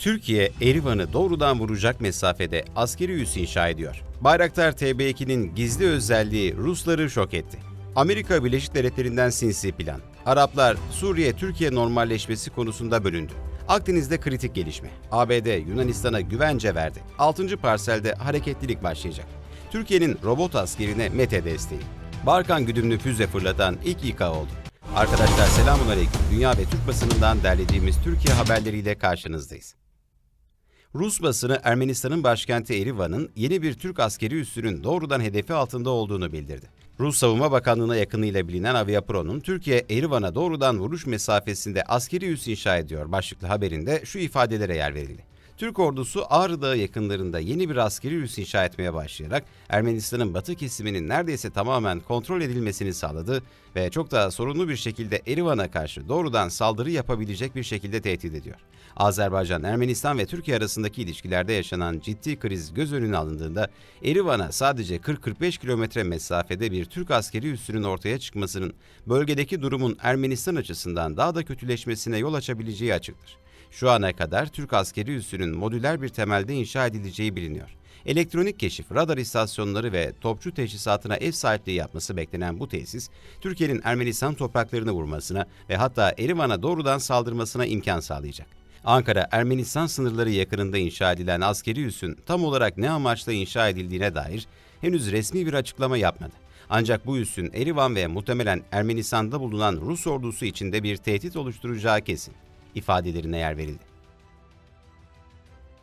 Türkiye, Erivan'ı doğrudan vuracak mesafede askeri üs inşa ediyor. Bayraktar TB2'nin gizli özelliği Rusları şok etti. Amerika Birleşik Devletleri'nden sinsi plan. Araplar Suriye-Türkiye normalleşmesi konusunda bölündü. Akdeniz'de kritik gelişme. ABD Yunanistan'a güvence verdi. 6. parselde hareketlilik başlayacak. Türkiye'nin robot askerine METE desteği. Barkan güdümlü füze fırlatan ilk İK oldu. Arkadaşlar selamun aleyküm. Dünya ve Türk basınından derlediğimiz Türkiye haberleriyle karşınızdayız. Rus basını Ermenistan'ın başkenti Erivan'ın yeni bir Türk askeri üssünün doğrudan hedefi altında olduğunu bildirdi. Rus Savunma Bakanlığı'na yakınıyla bilinen Aviapro'nun Türkiye Erivan'a doğrudan vuruş mesafesinde askeri üs inşa ediyor başlıklı haberinde şu ifadelere yer verildi. Türk ordusu Ağrı Dağı yakınlarında yeni bir askeri üs inşa etmeye başlayarak Ermenistan'ın batı kesiminin neredeyse tamamen kontrol edilmesini sağladı ve çok daha sorunlu bir şekilde Erivan'a karşı doğrudan saldırı yapabilecek bir şekilde tehdit ediyor. Azerbaycan, Ermenistan ve Türkiye arasındaki ilişkilerde yaşanan ciddi kriz göz önüne alındığında Erivan'a sadece 40-45 kilometre mesafede bir Türk askeri üssünün ortaya çıkmasının bölgedeki durumun Ermenistan açısından daha da kötüleşmesine yol açabileceği açıktır. Şu ana kadar Türk askeri üssünün modüler bir temelde inşa edileceği biliniyor. Elektronik keşif, radar istasyonları ve topçu teçhizatına ev sahipliği yapması beklenen bu tesis, Türkiye'nin Ermenistan topraklarını vurmasına ve hatta Erivan'a doğrudan saldırmasına imkan sağlayacak. Ankara, Ermenistan sınırları yakınında inşa edilen askeri üssün tam olarak ne amaçla inşa edildiğine dair henüz resmi bir açıklama yapmadı. Ancak bu üssün Erivan ve muhtemelen Ermenistan'da bulunan Rus ordusu içinde bir tehdit oluşturacağı kesin ifadelerine yer verildi.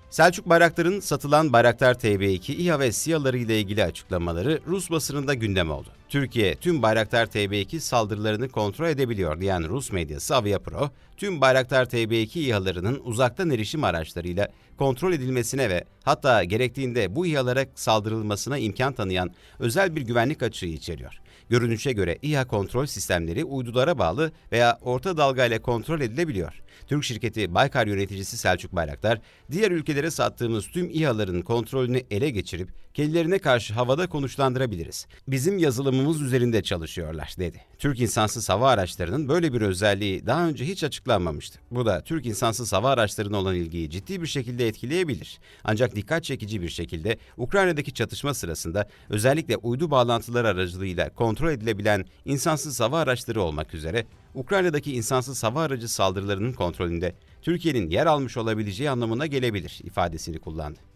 Selçuk Bayraktar'ın satılan Bayraktar TB2 İHA ve SİHA'ları ile ilgili açıklamaları Rus basınında gündem oldu. Türkiye tüm Bayraktar TB2 saldırılarını kontrol edebiliyor diyen Rus medyası Aviapro, tüm Bayraktar TB2 İHA'larının uzaktan erişim araçlarıyla kontrol edilmesine ve hatta gerektiğinde bu İHA'lara saldırılmasına imkan tanıyan özel bir güvenlik açığı içeriyor. Görünüşe göre İHA kontrol sistemleri uydulara bağlı veya orta dalgayla kontrol edilebiliyor. Türk şirketi Baykar yöneticisi Selçuk Bayraktar, diğer ülkelere sattığımız tüm İHA'ların kontrolünü ele geçirip kendilerine karşı havada konuşlandırabiliriz. Bizim yazılımımız üzerinde çalışıyorlar dedi. Türk insansız hava araçlarının böyle bir özelliği daha önce hiç açıklanmamıştı. Bu da Türk insansız hava araçlarına olan ilgiyi ciddi bir şekilde etkileyebilir. Ancak dikkat çekici bir şekilde Ukrayna'daki çatışma sırasında özellikle uydu bağlantıları aracılığıyla kontrol edilebilen insansız hava araçları olmak üzere Ukrayna'daki insansız hava aracı saldırılarının kontrolünde Türkiye'nin yer almış olabileceği anlamına gelebilir ifadesini kullandı.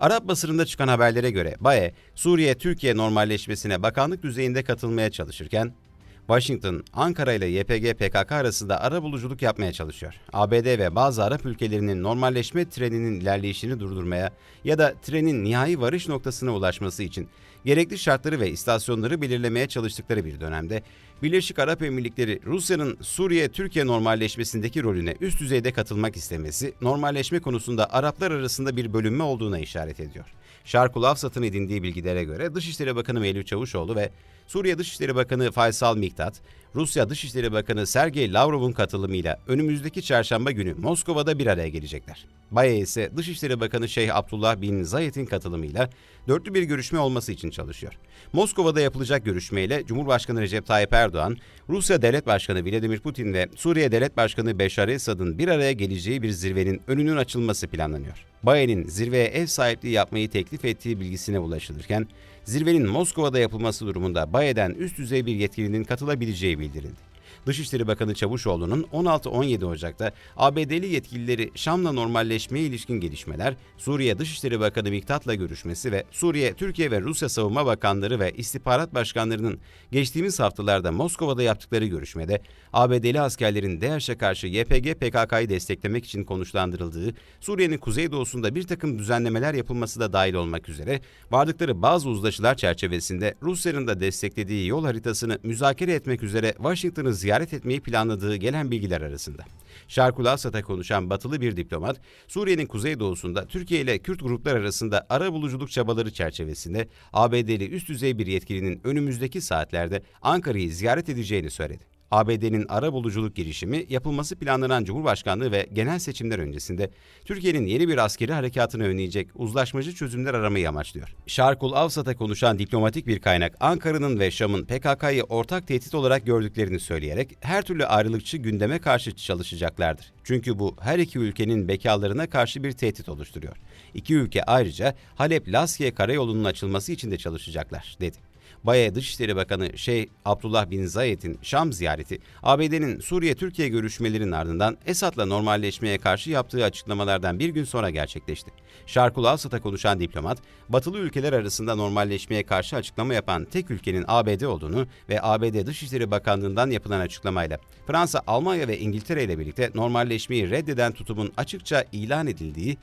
Arap basınında çıkan haberlere göre BAE, Suriye-Türkiye normalleşmesine bakanlık düzeyinde katılmaya çalışırken, Washington, Ankara ile YPG PKK arasında ara buluculuk yapmaya çalışıyor. ABD ve bazı Arap ülkelerinin normalleşme treninin ilerleyişini durdurmaya ya da trenin nihai varış noktasına ulaşması için gerekli şartları ve istasyonları belirlemeye çalıştıkları bir dönemde Birleşik Arap Emirlikleri Rusya'nın Suriye-Türkiye normalleşmesindeki rolüne üst düzeyde katılmak istemesi normalleşme konusunda Araplar arasında bir bölünme olduğuna işaret ediyor. Şarkul Afsat'ın edindiği bilgilere göre Dışişleri Bakanı Mevlüt Çavuşoğlu ve Suriye Dışişleri Bakanı Faysal Miktat, Rusya Dışişleri Bakanı Sergey Lavrov'un katılımıyla önümüzdeki çarşamba günü Moskova'da bir araya gelecekler. Baye ise Dışişleri Bakanı Şeyh Abdullah bin Zayed'in katılımıyla dörtlü bir görüşme olması için çalışıyor. Moskova'da yapılacak görüşmeyle Cumhurbaşkanı Recep Tayyip Erdoğan, Rusya Devlet Başkanı Vladimir Putin ve Suriye Devlet Başkanı Beşar Esad'ın bir araya geleceği bir zirvenin önünün açılması planlanıyor. Baye'nin zirveye ev sahipliği yapmayı teklif ettiği bilgisine ulaşılırken, zirvenin Moskova'da yapılması durumunda Baye'den üst düzey bir yetkilinin katılabileceği bildirildi. Dışişleri Bakanı Çavuşoğlu'nun 16-17 Ocak'ta ABD'li yetkilileri Şam'la normalleşmeye ilişkin gelişmeler, Suriye Dışişleri Bakanı Miktat'la görüşmesi ve Suriye, Türkiye ve Rusya Savunma Bakanları ve istihbarat başkanlarının geçtiğimiz haftalarda Moskova'da yaptıkları görüşmede ABD'li askerlerin DAEŞ'e karşı YPG PKK'yı desteklemek için konuşlandırıldığı, Suriye'nin kuzeydoğusunda bir takım düzenlemeler yapılması da dahil olmak üzere vardıkları bazı uzlaşılar çerçevesinde Rusya'nın da desteklediği yol haritasını müzakere etmek üzere Washington'ı ziyaret etmeyi planladığı gelen bilgiler arasında. Şarkul Asat'a konuşan batılı bir diplomat, Suriye'nin kuzeydoğusunda Türkiye ile Kürt gruplar arasında ara buluculuk çabaları çerçevesinde ABD'li üst düzey bir yetkilinin önümüzdeki saatlerde Ankara'yı ziyaret edeceğini söyledi. ABD'nin ara buluculuk girişimi yapılması planlanan Cumhurbaşkanlığı ve genel seçimler öncesinde Türkiye'nin yeni bir askeri harekatını önleyecek uzlaşmacı çözümler aramayı amaçlıyor. Şarkul Avsat'a konuşan diplomatik bir kaynak Ankara'nın ve Şam'ın PKK'yı ortak tehdit olarak gördüklerini söyleyerek her türlü ayrılıkçı gündeme karşı çalışacaklardır. Çünkü bu her iki ülkenin bekarlarına karşı bir tehdit oluşturuyor. İki ülke ayrıca Halep-Laskiye karayolunun açılması için de çalışacaklar, dedi. Baye Dışişleri Bakanı Şeyh Abdullah bin Zayed'in Şam ziyareti, ABD'nin Suriye-Türkiye görüşmelerinin ardından Esad'la normalleşmeye karşı yaptığı açıklamalardan bir gün sonra gerçekleşti. Şarkul Avsat'a konuşan diplomat, batılı ülkeler arasında normalleşmeye karşı açıklama yapan tek ülkenin ABD olduğunu ve ABD Dışişleri Bakanlığı'ndan yapılan açıklamayla Fransa, Almanya ve İngiltere ile birlikte normalleşmeyi reddeden tutumun açıkça ilan edildiği,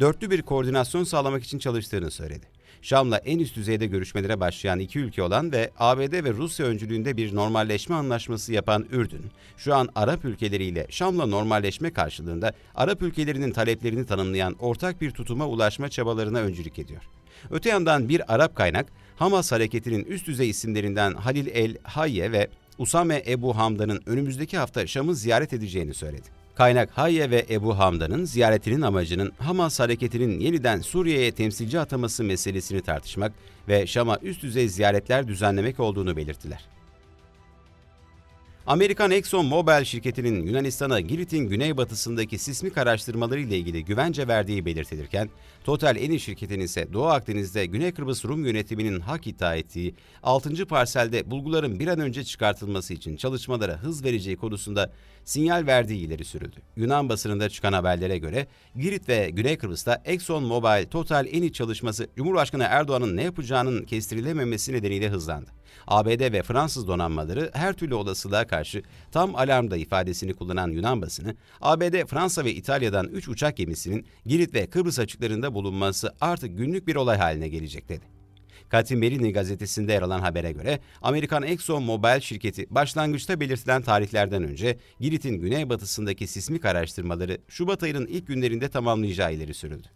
dörtlü bir koordinasyon sağlamak için çalıştığını söyledi. Şam'la en üst düzeyde görüşmelere başlayan iki ülke olan ve ABD ve Rusya öncülüğünde bir normalleşme anlaşması yapan Ürdün, şu an Arap ülkeleriyle Şam'la normalleşme karşılığında Arap ülkelerinin taleplerini tanımlayan ortak bir tutuma ulaşma çabalarına öncülük ediyor. Öte yandan bir Arap kaynak, Hamas hareketinin üst düzey isimlerinden Halil El Hayye ve Usame Ebu Hamdan'ın önümüzdeki hafta Şam'ı ziyaret edeceğini söyledi. Kaynak Hayye ve Ebu Hamdan'ın ziyaretinin amacının Hamas hareketinin yeniden Suriye'ye temsilci ataması meselesini tartışmak ve Şam'a üst düzey ziyaretler düzenlemek olduğunu belirttiler. Amerikan Exxon Mobil şirketinin Yunanistan'a Girit'in güneybatısındaki sismik araştırmaları ile ilgili güvence verdiği belirtilirken, Total Eni şirketinin ise Doğu Akdeniz'de Güney Kıbrıs Rum yönetiminin hak iddia ettiği 6. parselde bulguların bir an önce çıkartılması için çalışmalara hız vereceği konusunda sinyal verdiği ileri sürüldü. Yunan basınında çıkan haberlere göre Girit ve Güney Kıbrıs'ta Exxon Mobil Total Eni çalışması Cumhurbaşkanı Erdoğan'ın ne yapacağının kestirilememesi nedeniyle hızlandı. ABD ve Fransız donanmaları her türlü olasılığa karşı tam alarmda ifadesini kullanan Yunan basını, ABD, Fransa ve İtalya'dan 3 uçak gemisinin Girit ve Kıbrıs açıklarında bulunması artık günlük bir olay haline gelecek dedi. Katimberini gazetesinde yer alan habere göre Amerikan Exxon Mobil şirketi başlangıçta belirtilen tarihlerden önce Girit'in güneybatısındaki sismik araştırmaları Şubat ayının ilk günlerinde tamamlayacağı ileri sürüldü.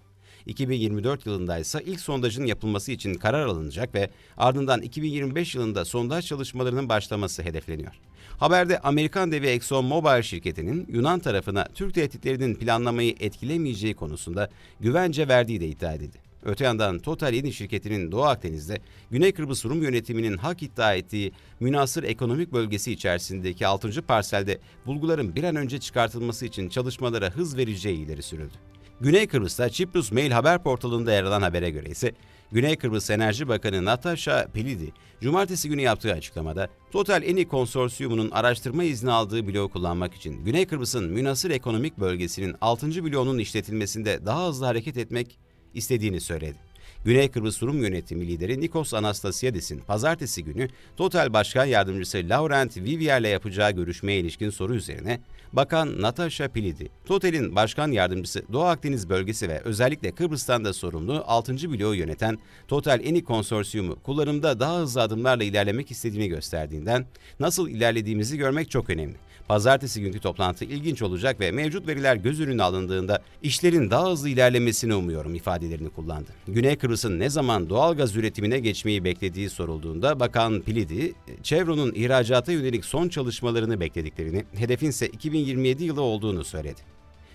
2024 yılında ise ilk sondajın yapılması için karar alınacak ve ardından 2025 yılında sondaj çalışmalarının başlaması hedefleniyor. Haberde Amerikan devi Exxon Mobil şirketinin Yunan tarafına Türk tehditlerinin planlamayı etkilemeyeceği konusunda güvence verdiği de iddia edildi. Öte yandan Total Yeni şirketinin Doğu Akdeniz'de Güney Kıbrıs Rum yönetiminin hak iddia ettiği münasır ekonomik bölgesi içerisindeki 6. parselde bulguların bir an önce çıkartılması için çalışmalara hız vereceği ileri sürüldü. Güney Kıbrıs'ta Çiprus Mail haber portalında yer alan habere göre ise Güney Kıbrıs Enerji Bakanı Natasha Pelidi, cumartesi günü yaptığı açıklamada, Total Eni Konsorsiyumu'nun araştırma izni aldığı bloğu kullanmak için Güney Kıbrıs'ın münasır ekonomik bölgesinin 6. bloğunun işletilmesinde daha hızlı hareket etmek istediğini söyledi. Güney Kıbrıs Rum Yönetimi lideri Nikos Anastasiadis'in pazartesi günü Total Başkan Yardımcısı Laurent Vivier'le yapacağı görüşmeye ilişkin soru üzerine Bakan Natasha Pilidi, Total'in Başkan Yardımcısı Doğu Akdeniz bölgesi ve özellikle Kıbrıs'tan da sorumlu 6. bloğu yöneten Total Eni Konsorsiyumu kullanımda daha hızlı adımlarla ilerlemek istediğini gösterdiğinden nasıl ilerlediğimizi görmek çok önemli. Pazartesi günkü toplantı ilginç olacak ve mevcut veriler göz önüne alındığında işlerin daha hızlı ilerlemesini umuyorum ifadelerini kullandı. Güney Kıbrıs'ın ne zaman doğal gaz üretimine geçmeyi beklediği sorulduğunda Bakan Pilidi, Chevron'un ihracata yönelik son çalışmalarını beklediklerini, hedefin ise 2027 yılı olduğunu söyledi.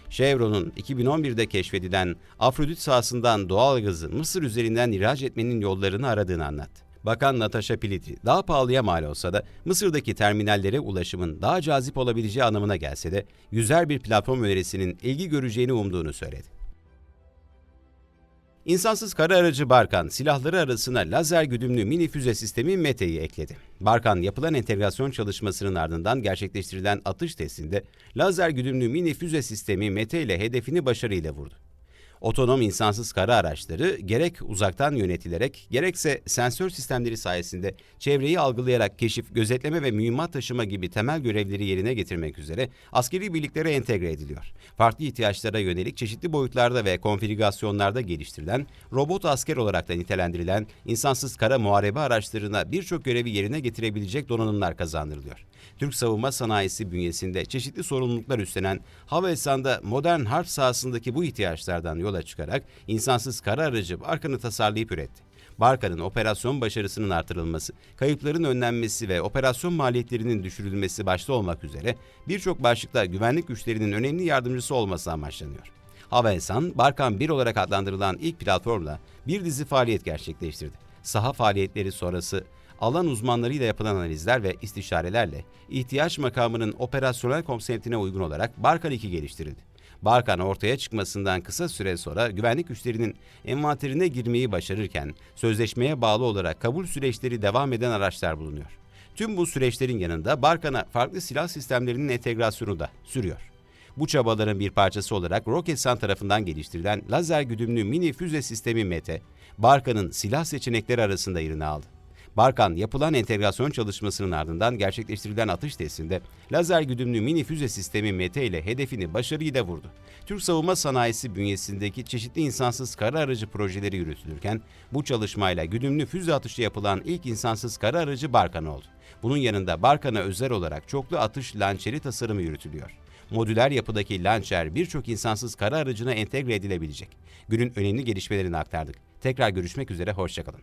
Chevron'un 2011'de keşfedilen Afrodit sahasından doğal gazı Mısır üzerinden ihraç etmenin yollarını aradığını anlattı. Bakan Natasha Piliti, daha pahalıya mal olsa da Mısır'daki terminallere ulaşımın daha cazip olabileceği anlamına gelse de yüzer bir platform önerisinin ilgi göreceğini umduğunu söyledi. İnsansız kara aracı Barkan, silahları arasına lazer güdümlü mini füze sistemi METE'yi ekledi. Barkan, yapılan entegrasyon çalışmasının ardından gerçekleştirilen atış testinde lazer güdümlü mini füze sistemi METE ile hedefini başarıyla vurdu. Otonom insansız kara araçları gerek uzaktan yönetilerek gerekse sensör sistemleri sayesinde çevreyi algılayarak keşif, gözetleme ve mühimmat taşıma gibi temel görevleri yerine getirmek üzere askeri birliklere entegre ediliyor. Farklı ihtiyaçlara yönelik çeşitli boyutlarda ve konfigürasyonlarda geliştirilen, robot asker olarak da nitelendirilen insansız kara muharebe araçlarına birçok görevi yerine getirebilecek donanımlar kazandırılıyor. Türk savunma sanayisi bünyesinde çeşitli sorumluluklar üstlenen Havelsan'da modern harp sahasındaki bu ihtiyaçlardan yola çıkarak insansız kara aracı Barkan'ı tasarlayıp üretti. Barkan'ın operasyon başarısının artırılması, kayıpların önlenmesi ve operasyon maliyetlerinin düşürülmesi başta olmak üzere birçok başlıkta güvenlik güçlerinin önemli yardımcısı olması amaçlanıyor. Havelsan, Barkan 1 olarak adlandırılan ilk platformla bir dizi faaliyet gerçekleştirdi. Saha faaliyetleri sonrası alan uzmanlarıyla yapılan analizler ve istişarelerle ihtiyaç makamının operasyonel konseptine uygun olarak Barkan 2 geliştirildi. Barkan ortaya çıkmasından kısa süre sonra güvenlik güçlerinin envanterine girmeyi başarırken sözleşmeye bağlı olarak kabul süreçleri devam eden araçlar bulunuyor. Tüm bu süreçlerin yanında Barkan'a farklı silah sistemlerinin entegrasyonu da sürüyor. Bu çabaların bir parçası olarak Roketsan tarafından geliştirilen lazer güdümlü mini füze sistemi METE, Barkan'ın silah seçenekleri arasında yerini aldı. Barkan yapılan entegrasyon çalışmasının ardından gerçekleştirilen atış testinde lazer güdümlü mini füze sistemi METE ile hedefini başarıyla vurdu. Türk savunma sanayisi bünyesindeki çeşitli insansız kara aracı projeleri yürütülürken bu çalışmayla güdümlü füze atışı yapılan ilk insansız kara aracı Barkan oldu. Bunun yanında Barkan'a özel olarak çoklu atış lançeri tasarımı yürütülüyor. Modüler yapıdaki lançer birçok insansız kara aracına entegre edilebilecek. Günün önemli gelişmelerini aktardık. Tekrar görüşmek üzere, hoşçakalın.